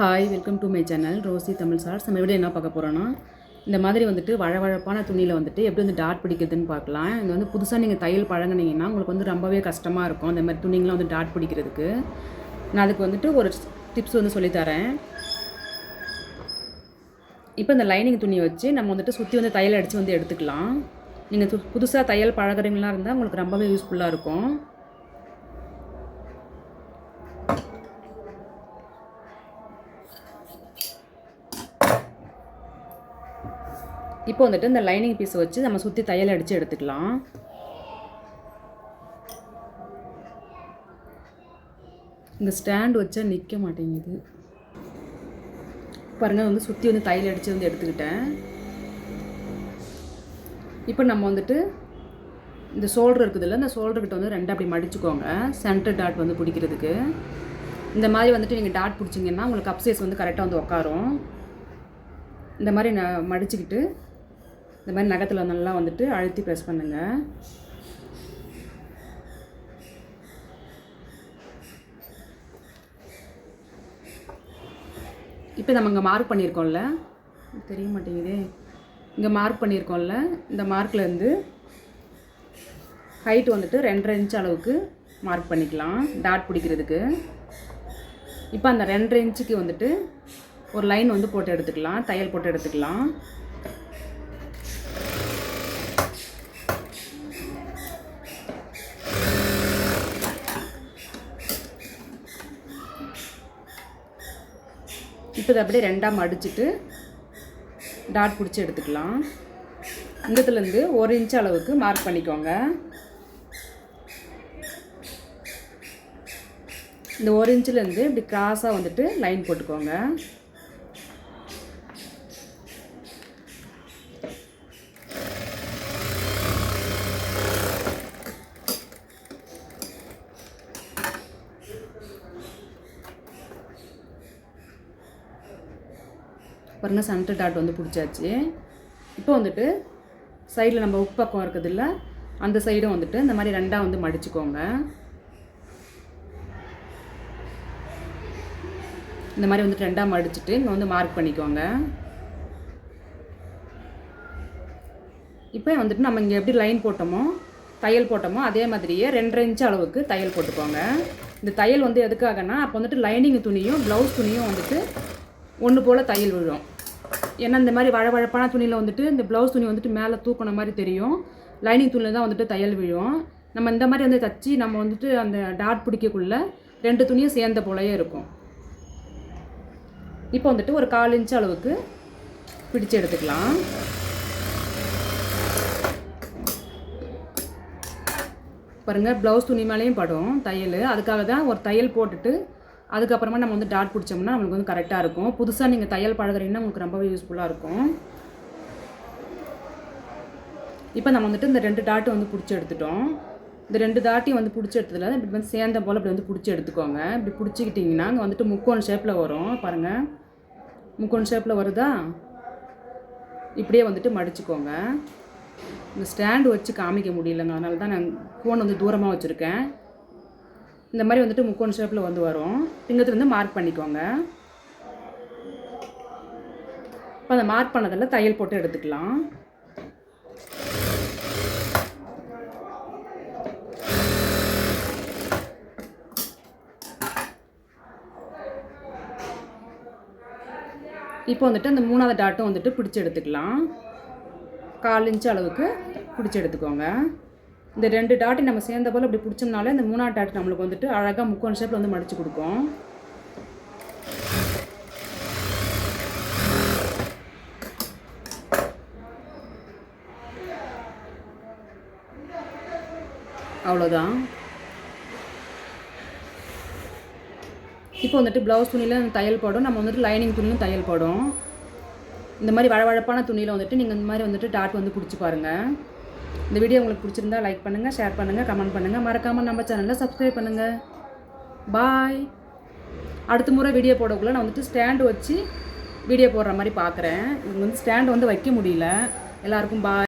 Hi welcome to my channel Rosie Tamil sir நம்ம எப்படி என்ன பார்க்க போகிறோன்னா இந்த மாதிரி வந்துட்டு வழவழப்பான துணியில் வந்துட்டு எப்படி வந்து டாட் பிடிக்கிறதுன்னு பார்க்கலாம். இது வந்து புதுசாக நீங்கள் தையல் பழங்கினீங்கன்னா உங்களுக்கு வந்து ரொம்பவே கஷ்டமாக இருக்கும். அந்த மாதிரி துணிங்களாம் வந்து டாட் பிடிக்கிறதுக்கு. நான் அதுக்கு வந்துட்டு ஒரு டிப்ஸ் வந்து சொல்லித்தரேன் இப்போ இந்த லைனிங் துணியை வச்சு நம்ம வந்துட்டு சுற்றி வந்து தையல் அடித்து வந்து எடுத்துக்கலாம். நீங்கள் புதுசாக தையல் பழகிறீங்களா இருந்தால் உங்களுக்கு ரொம்பவே யூஸ்ஃபுல்லாக இருக்கும். இப்போ வந்துட்டு இந்த லைனிங் பீஸை வச்சு நம்ம சுற்றி தையல் அடித்து எடுத்துக்கலாம். இந்த ஸ்டாண்ட் வச்சா நிற்க மாட்டேங்குது. பாருங்கள் வந்து சுற்றி வந்து தையல் அடித்து வந்து எடுத்துக்கிட்டேன். இப்போ நம்ம வந்துட்டு இந்த ஷோல்டர் இருக்குதுல்ல இந்த ஷோல்டர்கிட்ட வந்து ரெண்டு அப்படி மடிச்சுக்கோங்க. சென்டர் டாட் வந்து பிடிக்கிறதுக்கு. இந்த மாதிரி வந்துட்டு நீங்கள் டாட் பிடிச்சிங்கன்னா உங்களுக்கு கப் சைஸ் வந்து கரெக்டாக வந்து உட்காரும் இந்த மாதிரி நான் மடிச்சுக்கிட்டு இந்த மாதிரி நகத்தில் நல்லா வந்துட்டு அழுத்தி ப்ரெஸ் பண்ணுங்கள் இப்போ நம்ம இங்கே மார்க் பண்ணியிருக்கோம்ல தெரிய மாட்டேங்குதே. இங்கே மார்க் பண்ணியிருக்கோம்ல இந்த மார்க்லேருந்து ஹைட் வந்துட்டு ரெண்டரை இன்ச் அளவுக்கு மார்க் பண்ணிக்கலாம். டாட் பிடிக்கிறதுக்கு. இப்போ அந்த ரெண்டரை இன்ச்சுக்கு வந்துட்டு ஒரு லைன் வந்து போட்டு எடுத்துக்கலாம். தையல் போட்டு எடுத்துக்கலாம். அடுத்தது அப்படியே ரெண்டாக மடிச்சுட்டு டாட் பிடிச்சி எடுத்துக்கலாம். இந்தத்துலேருந்து ஒரு இன்ச் அளவுக்கு மார்க் பண்ணிக்கோங்க. இந்த ஒரு இன்ச்சிலேருந்து இப்படி கிராஸாக வந்துட்டு லைன் போட்டுக்கோங்க. பாருங்கள் சென்டர் டாட் வந்து பிடிச்சாச்சு. இப்போ வந்துட்டு சைடில் நம்ம உப்பக்கம் இருக்குது இல்லை அந்த சைடும் வந்துட்டு இந்த மாதிரி ரெண்டாக வந்து மடிச்சுக்கோங்க. இந்த மாதிரி வந்துட்டு ரெண்டாக மடிச்சுட்டு இங்கே வந்து மார்க் பண்ணிக்கோங்க. இப்போ வந்துட்டு நம்ம இங்கே எப்படி லைன் போட்டோமோ தையல் போட்டோமோ அதே மாதிரியே ரெண்டரை இன்ச்சு அளவுக்கு தையல் போட்டுக்கோங்க. இந்த தையல் வந்து எதுக்காகனா அப்போ வந்துட்டு லைனிங் துணியும் ப்ளவுஸ் துணியும் வந்துட்டு ஒன்று போல் தையல் விழும். ஏன்னா இந்த மாதிரி வழவழப்பான துணியில் வந்துட்டு இந்த ப்ளவுஸ் துணி வந்துட்டு மேலே தூக்கின மாதிரி தெரியும். லைனிங் துணியில் தான் வந்துட்டு தையல் விழும். நம்ம இந்த மாதிரி வந்து தச்சு நம்ம வந்துட்டு அந்த டாட் பிடிக்கக்குள்ளே ரெண்டு துணியும் சேர்ந்த போலயே இருக்கும். இப்போ வந்துட்டு ஒரு கால் இன்ச் அளவுக்கு பிடிச்சு எடுத்துக்கலாம். பாருங்கள் ப்ளவுஸ் துணி மேலேயும் படும் தையல். அதுக்காக தான் ஒரு தையல் போட்டுட்டு அதுக்கப்புறமா நம்ம வந்து டாட் பிடிச்சோம்னா நம்மளுக்கு வந்து கரெக்டாக இருக்கும். புதுசாக நீங்கள் தையல் பழகிறீங்கன்னா உங்களுக்கு ரொம்பவே யூஸ்ஃபுல்லாக இருக்கும். இப்போ நம்ம வந்துட்டு இந்த ரெண்டு டாட்டு வந்து பிடிச்சி எடுத்துட்டோம். இந்த ரெண்டு தாட்டியும் வந்து பிடிச்சி எடுத்ததில் இப்படி வந்து சேர்ந்த போல் இப்படி வந்து பிடிச்சி எடுத்துக்கோங்க. இப்படி பிடிச்சிக்கிட்டிங்கன்னா அங்கே வந்துட்டு முக்கோன் ஷேப்பில் வரும். பாருங்கள் முக்கோன் ஷேப்பில் வருதா? இப்படியே வந்துட்டு மடிச்சுக்கோங்க. இந்த ஸ்டாண்டு வச்சு காமிக்க முடியலங்க. அதனால தான் நான் ஃபோன் வந்து தூரமாக வச்சுருக்கேன். இந்த மாதிரி வந்துட்டு முக்கோண ஷேப்பில் வந்து வரும். இங்கத்துல வந்து மார்க் பண்ணிக்கோங்க. இப்போ அந்த மார்க் பண்ணதில் தையல் போட்டு எடுத்துக்கலாம். இப்போ வந்துட்டு அந்த மூணாவது டாட்டும் வந்துட்டு பிடிச்சி எடுத்துக்கலாம். கால் இன்ச்சு அளவுக்கு பிடிச்சி எடுத்துக்கோங்க. இந்த ரெண்டு டாட்டை நம்ம சேர்ந்த போல் அப்படி பிடிச்சோம்னாலே இந்த மூணாவது டாட் நம்மளுக்கு வந்துட்டு அழகாக முக்கோண ஷேப்பில் வந்து மடித்து கொடுக்கும். அவ்வளோதான் இப்போ வந்துட்டு ப்ளவுஸ் துணியில் தையல் போடும். நம்ம வந்துட்டு லைனிங் துணியும் தையல் போடும். இந்த மாதிரி வழவழப்பான துணியில் வந்துட்டு நீங்கள் இந்த மாதிரி வந்துட்டு டாட் வந்து பிடிச்சி பாருங்கள் இந்த வீடியோ உங்களுக்கு பிடிச்சிருந்தா லைக் பண்ணுங்கள் ஷேர் பண்ணுங்கள் கமெண்ட் பண்ணுங்கள் மறக்காமல் நம்ம சேனலில் சப்ஸ்கிரைப் பண்ணுங்கள் பாய் அடுத்த முறை வீடியோ போடக்குள்ளே நான் வந்துட்டு ஸ்டாண்டு வச்சு வீடியோ போடுற மாதிரி பார்க்குறேன் இங்கே வந்து ஸ்டாண்டு வந்து வைக்க முடியல. எல்லாருக்கும் பாய்